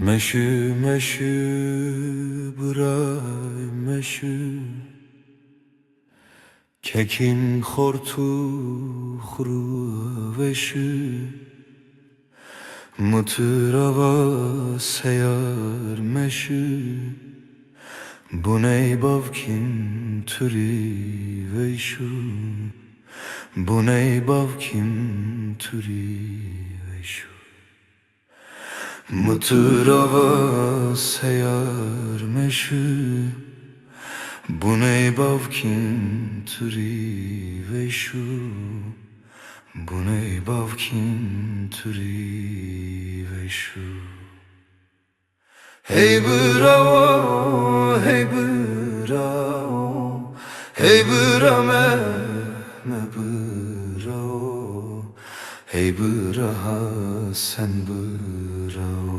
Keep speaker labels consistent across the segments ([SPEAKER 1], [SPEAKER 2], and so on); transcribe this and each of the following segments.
[SPEAKER 1] Meşü meşü bıray meşü Kekin hortu huru veşü Mıtırava seyar meşü Bu ney bavkin türi veşü Bu ney bavkin türi veşü Mıtırava seyar meşü Bu ney bavkin türi veşü Bu ney bavkin türi veşü Hey bravo, hey bravo. Hey bravo, me, bravo. Hey bravo, sen bravo road.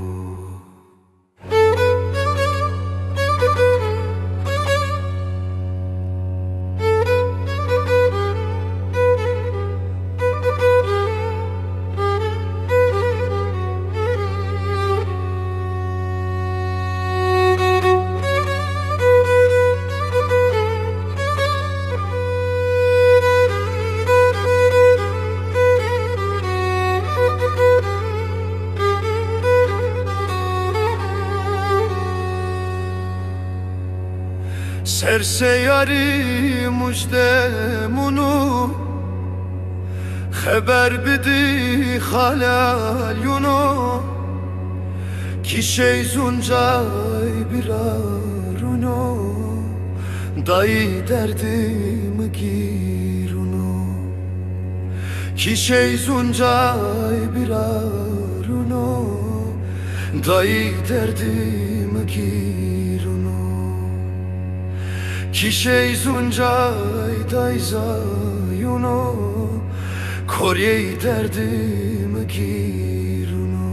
[SPEAKER 1] Serseyari mujdemunu Haber bidi halal yuno Ki şey zuncay biraruno Dayı derdim giruno Ki şey zuncay biraruno Dayı derdim giruno Ki şey zuncay dayza yuno Koryey derdim giruno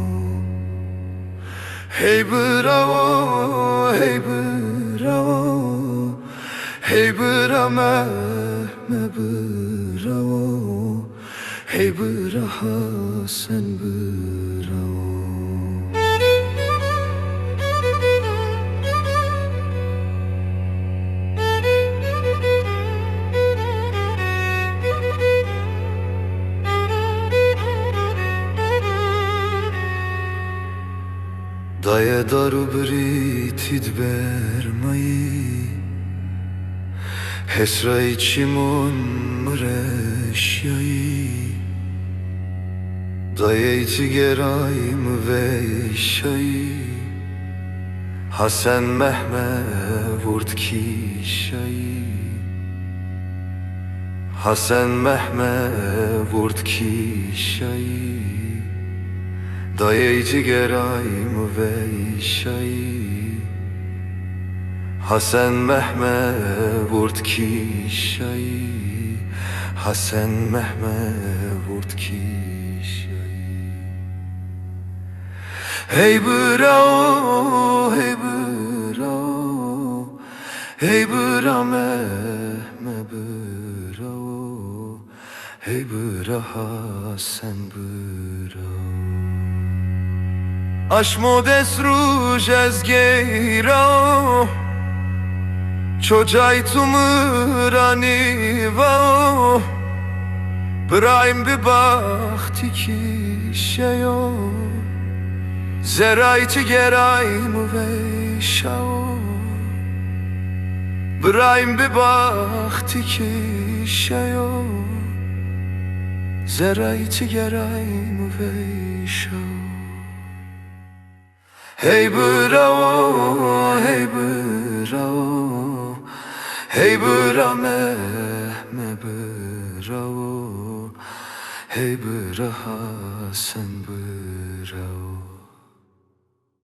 [SPEAKER 1] Hey bravo, hey bravo Hey bravo, me, me bravo. Hey bravo, sen bravo Daje daru britit bermayi Hesra içimun mreşyayi Daje iti gerayim ve şayi Hasan mehme vurd kişayi Hasan mehme vurd kişayi Dayıcı gerayim ve şayi Hasan Mehme vurd ki şayi Hasan Mehme vurd ki şayi Hey bravo, hey bravo Hey bravo, Mehme bravo Hey bravo, sen bravo Aşmo desruj ez geyra. Çocay tumurani va. Brahim bi bahti ki şeyo Zerayçi gerayim ve şao. Brahim bi bahti ki şeyo Zerayçi gerayim ve şao Hey bravo, hey bravo Hey bravo, me, me bravo Hey bravo, sen bravo